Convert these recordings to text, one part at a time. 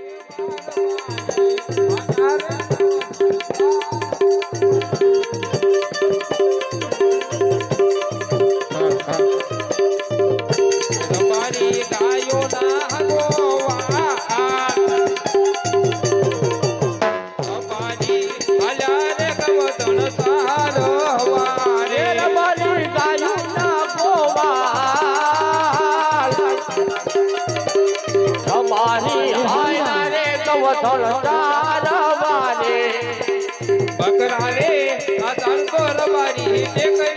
Thank you. રાવે આ તાણ તો રબારી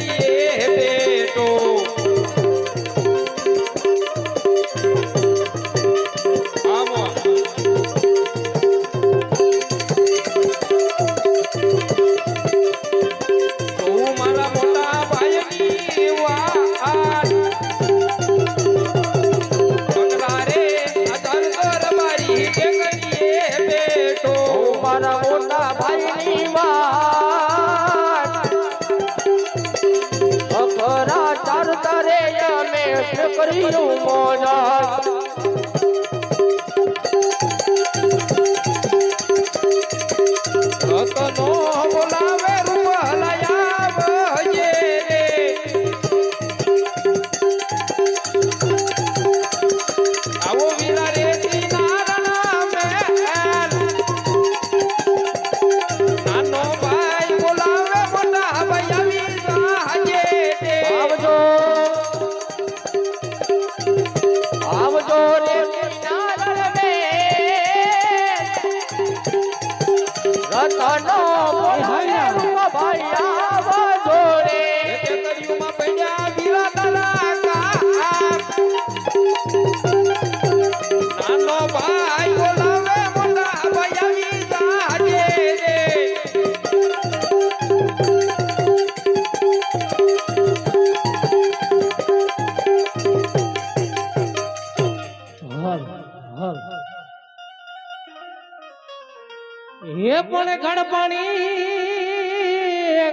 પણ ગણપણી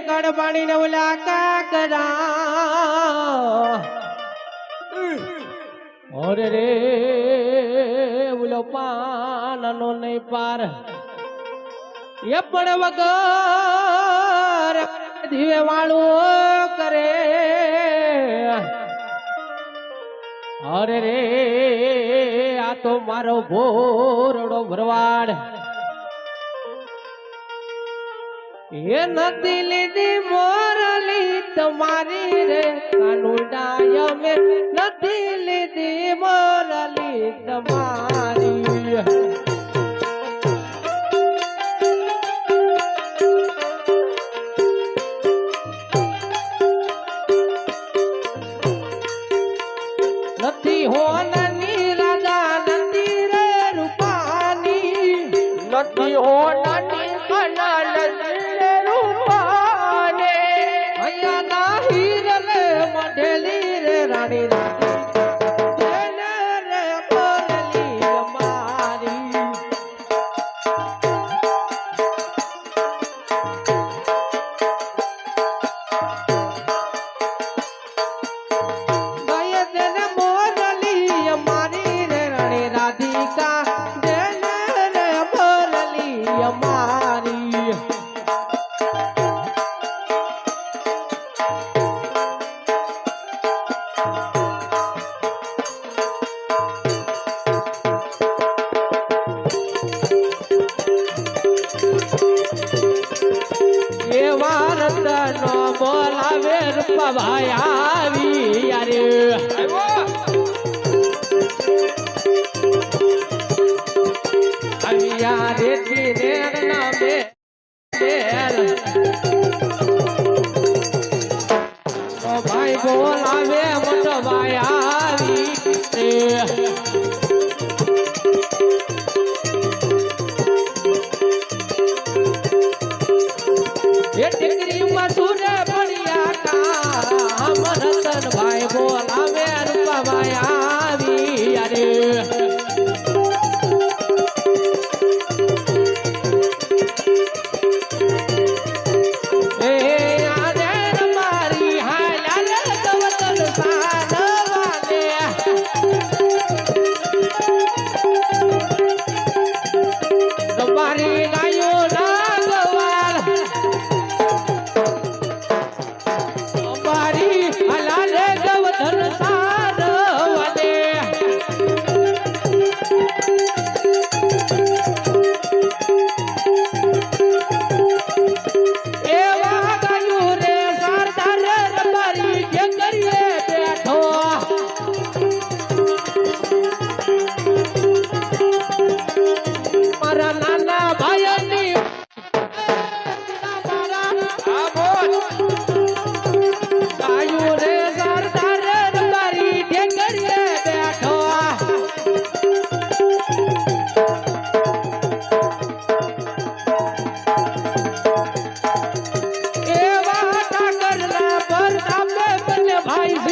ગણપણી ને ઓલા કાકરા. ઓરે રે, ઓલો પાનનો નહીં પાર. એ પણ વગર ધીવે વાળું કરે. અરે રે, આ તો મારો ભોરડો ભરવાડ. એ નથી લીધી મોરલી તમારી રે. કાનુડા અમે નથી લીધી મોરલી તમારી যাবে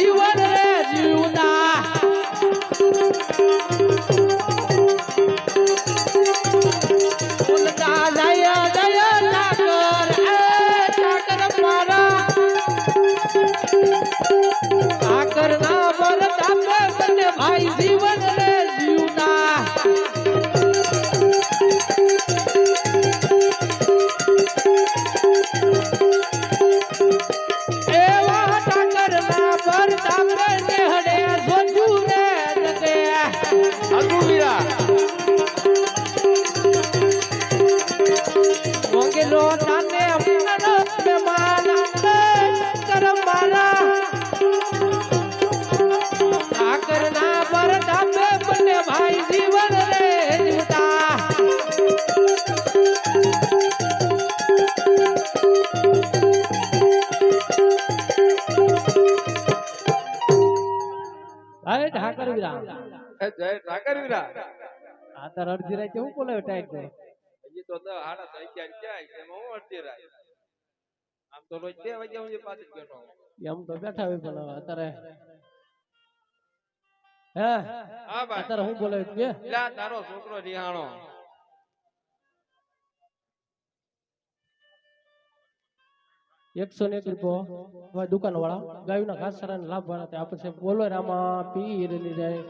You are અરે ઠાકર વીરા જય ઠાકર વીરા આ તાર અડધી રાતે હું બોલાવ્યો? ટાઈટ તો હજી તો દસ સાડા દસ અગિયાર ક્યાં એમાં હું અડધી રાત આમ તો રોજ બે વાગ્યા સુધી પાછી બેઠો એમ તો બેઠા હોય પણ અત્યારે. હે? હા અત્યારે હું બોલાવ્યો? કે? તારો છોકરો રિહાણો એકસો ને એક રૂપિયા દુકાન વાળા ગાયું ના ઘાસચારા ને લાભ વાળા તે આપણે બોલો રામા પીરની જાય.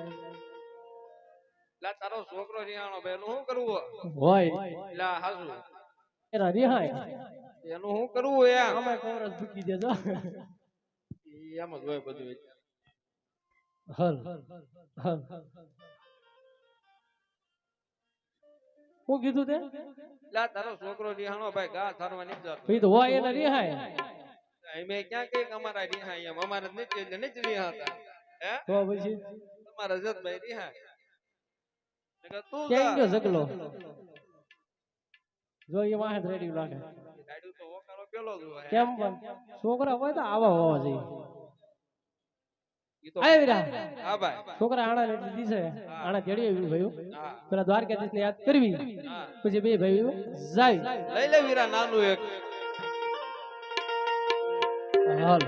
લા તારો છોકરો ભાઈ એનું શું કરવું હોય. લા હાસુ રિહાય. એનું શું કરવું એ આમાં કોરસ ભૂકી દેજો એમ જ હોય બધું. હલ હલ. હું કીધું તે? લા તારો છોકરો રિહાણો ભાઈ ગા થારવા નહીં જતો. તો હોય એના રિહાય. અમે ક્યાં કંઈક અમારા રિહાય એમ? અમારે નથી એટલે નથી રિહાતા હે? તો પછી? તમારા જતભાઈ રિહાય. તું ક્યાં ગયો જા. જો એ વાહે રેડી લાગે. ગાડું તો ઓકારો પેલો જ હોય. કેમ છોકરા હોય તો આવા હોવા જોઈએ ઈ તો આય વીરા હા ભાઈ છોકરા આણા એટલે દીસે આણા તેડી આવ્યું ભાઈ પેલા દ્વારકાધીશ ને યાદ કરવી. પછી બે ભાઈ જાય. લઈ લે વીરા નાનું એક. હલ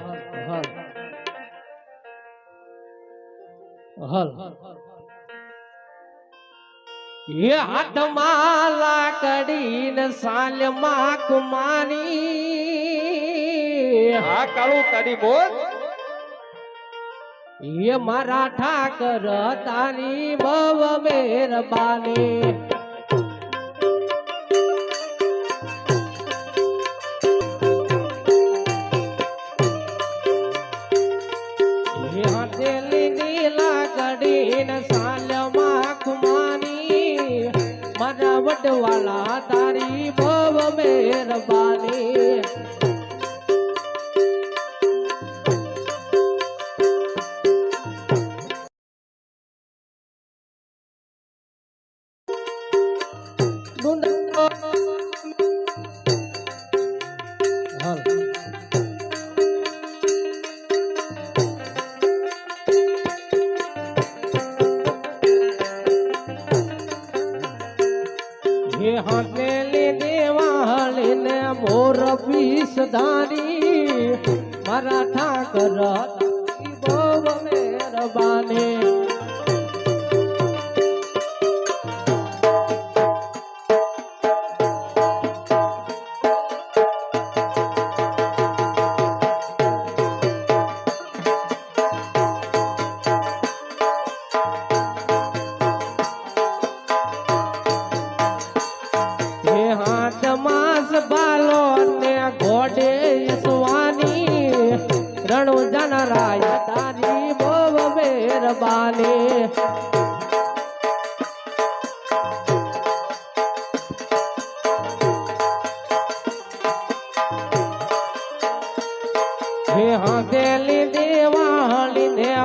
હલ. હલ. એ હાથમાં લાકડી ને સાલમાં કુમારી. હા કાળું કાઢી બોલ. એ મારા ઠાકર તારી બવ મહેરબાની. વડવાલા તારી બવ મહેરબાની.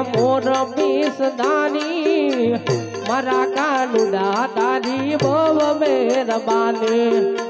મોર પીસ દાની મારા કાનુડા તારી બહુ મહેરબાની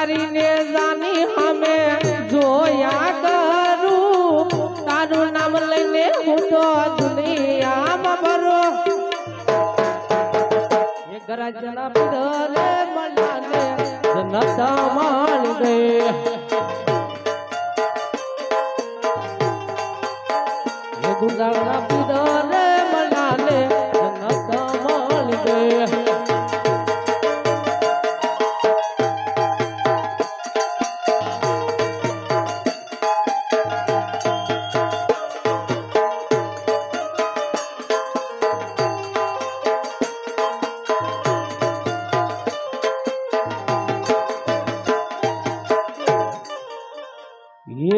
તારી ને જાની અમે જોયા કરું. તારું નામ લઈને હું તો દુનિયામાં ભરો. એ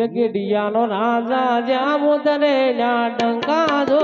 વેગડિયાનો રાજા જ્યાં મુદરે ના ડંકા જો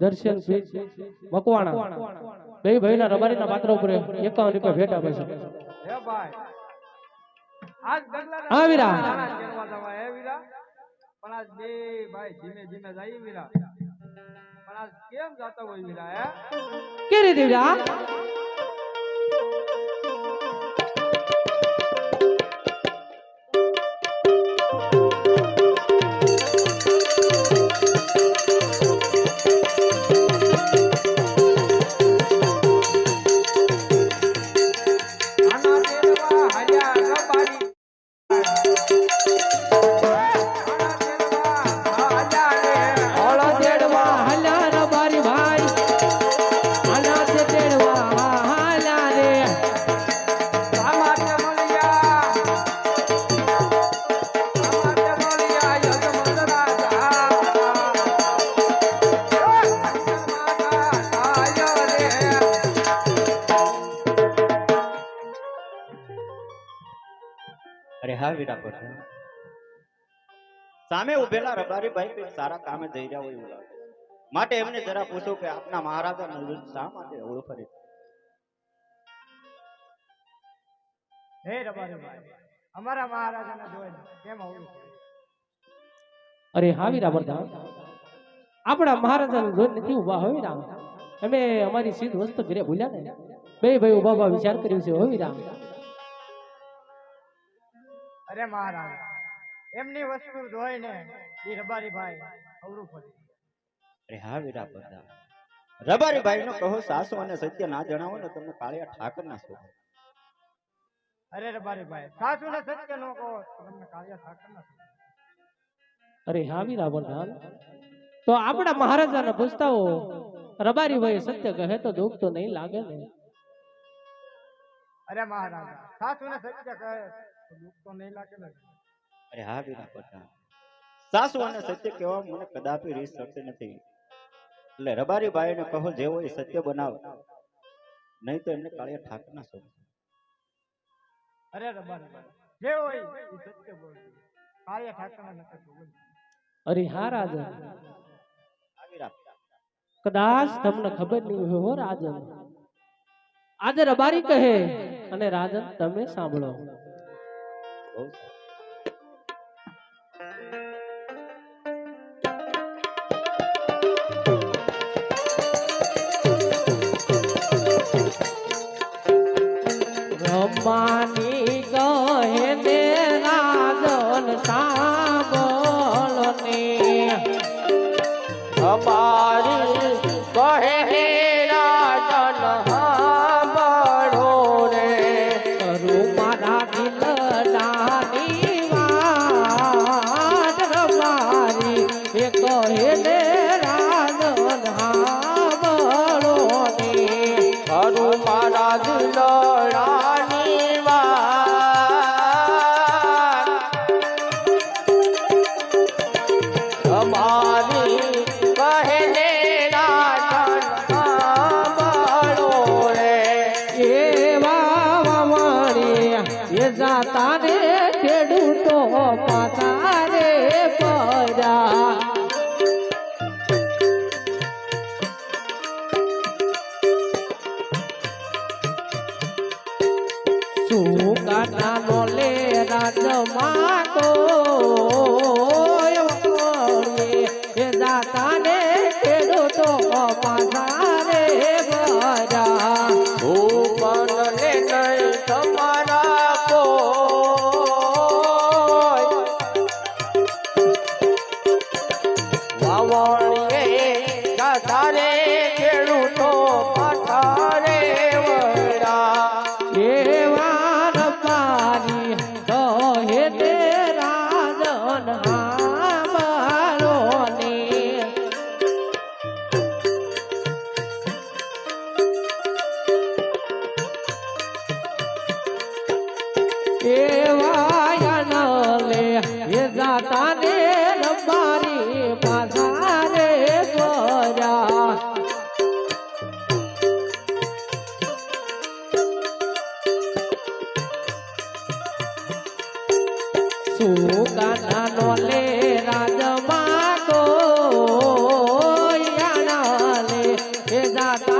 દર્શન મકવાણા. બે ભાઈના રબારીના પાત્ર ઉપર એકાવન રૂપિયા ભેટ આપે છે. હે ભાઈ. આજ ગગલા હા, વીરા. કેરવા જવા હે વીરા. પણ આજ બે ભાઈ ધીમે ધીમે જાય વીરા. પણ આજ કેમ જાતા હોય વીરા હે? કે રીતે વીરા? સામે ઉભેલા રબારી ભાઈ કઈ સારા કામે જઈ રહ્યા હોય એવું લાગે. માટે એમને જરા પૂછો કે આપના મહારાજા વિરુદ્ધ શા માટે ઓળખરે હે રબારી ભાઈ અમારા મહારાજાને જોઈને કેમ આવડું અરે હા વીરા વરદાન આપણા મહારાજાને જોઈ નથી ઊભા હોય રામ અમે અમારી સીધ વસ્તુ ઘરે ભૂલ્યા ને? બે ભાઈ ઊભા ઊભા વિચાર કર્યો છે હોય રામ અરે મહારાજ એમની વસ્તુ જોઈને એ રબારી ભાઈ અવળું ફરી અરે હા વીરા પ્રધાન રબારી ભાઈ નો કહો સાસુ અને સત્ય ના જણાવો ને તમને કાળિયા ઠાકર ના શોભે અરે રબારી ભાઈ સાચું ને સત્ય નો કહો તમને કાળિયા ઠાકર ના અરે હા વીરા પ્રધાન તો આપણા મહારાજાને પૂછતા હો રબારી ભાઈ સત્ય કહે તો દુઃખ તો નહીં લાગે ને? અરે મહારાજ સાસુ ને સત્ય કહે તો દુઃખ તો નહીં લાગે ને? અરે હા વીરા પ્રધાન સાસુ અને સત્ય કહેવા મને કદાપી રીસ શકતી નથી. એટલે રબારી ભાઈને કહો જે હોય એ સત્ય બનાવ. નહીં તો એમને કાળિયા ઠાકર ના શોધ અરે રબારી ભાઈ જે હોય એ સત્ય બોલ કાળિયા ઠાકર ના નકર અરે હા રાજા. વીરા. કદાચ તમને ખબર નહીં હોય હો રાજન. આજે રબારી કહે અને રાજન તમે સાંભળો. બહુ એ જાતાને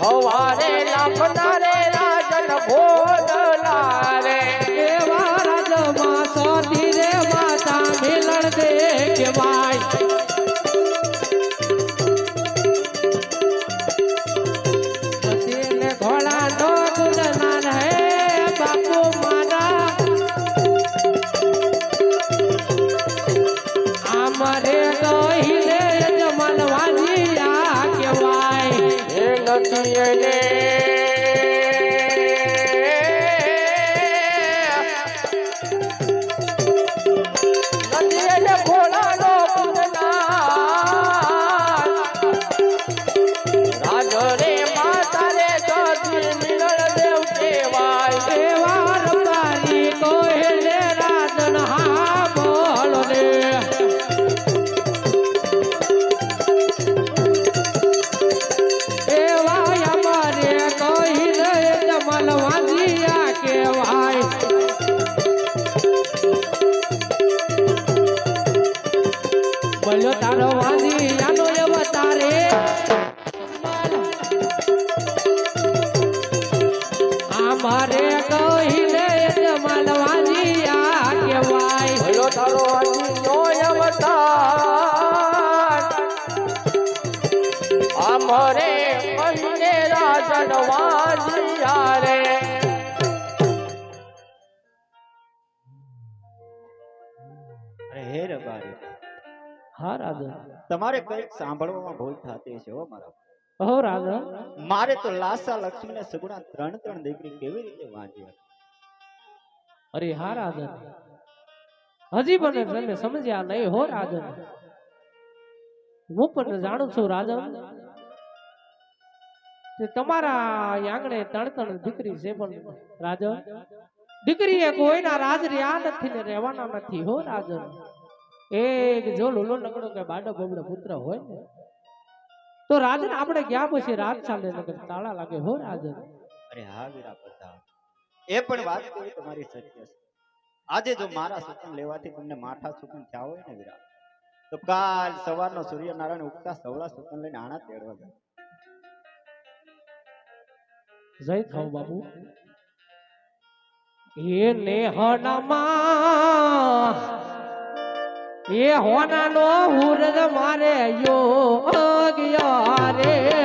હવારે લાભનારે રાજન ભોજલા આમરે કહીને રાજન વાજિયા રે અરે હે રબારી હા રાજા તમારે કંઈક સાંભળવામાં ભૂલ થતી છે હો મારા હો રાજા મારે તો લાસા લક્ષ્મી ને સગુણા ત્રણ ત્રણ દીકરી કેવી રીતે વાંચી અરે હા રાજન। હજી પણ તમે સમજ્યા નહીં હો રાજન। હું પણ જાણું છું રાજન। કે તમારા આંગણે ત્રણ ત્રણ દીકરી છે પણ રાજન દીકરી એ કોઈના રહ્યા નથી ને રહેવાના નથી હો રાજન. એક જો લુલો લગડો કે બાડો ગોબડો પુત્ર હોય ને તો ને આપણે ગયા પછી રાત ચાલે નગર તાળા લાગે હો રાજન. અરે હા વીરા પ્રતાપ એ પણ વાત તમારી સત્ય છે. આજે જો મારા સુકન લેવાથી તમને માથા સુકન થયા હોય ને વીરા તો કાલ સવારનો સૂર્યનારાયણ ઉગતા સવળા સુકન લઈને આણા તેડવા જાય. જય થાવ બાબુ એ નેહનમાં એ હોનાનો હુરદ મારે યોગ્ય રે.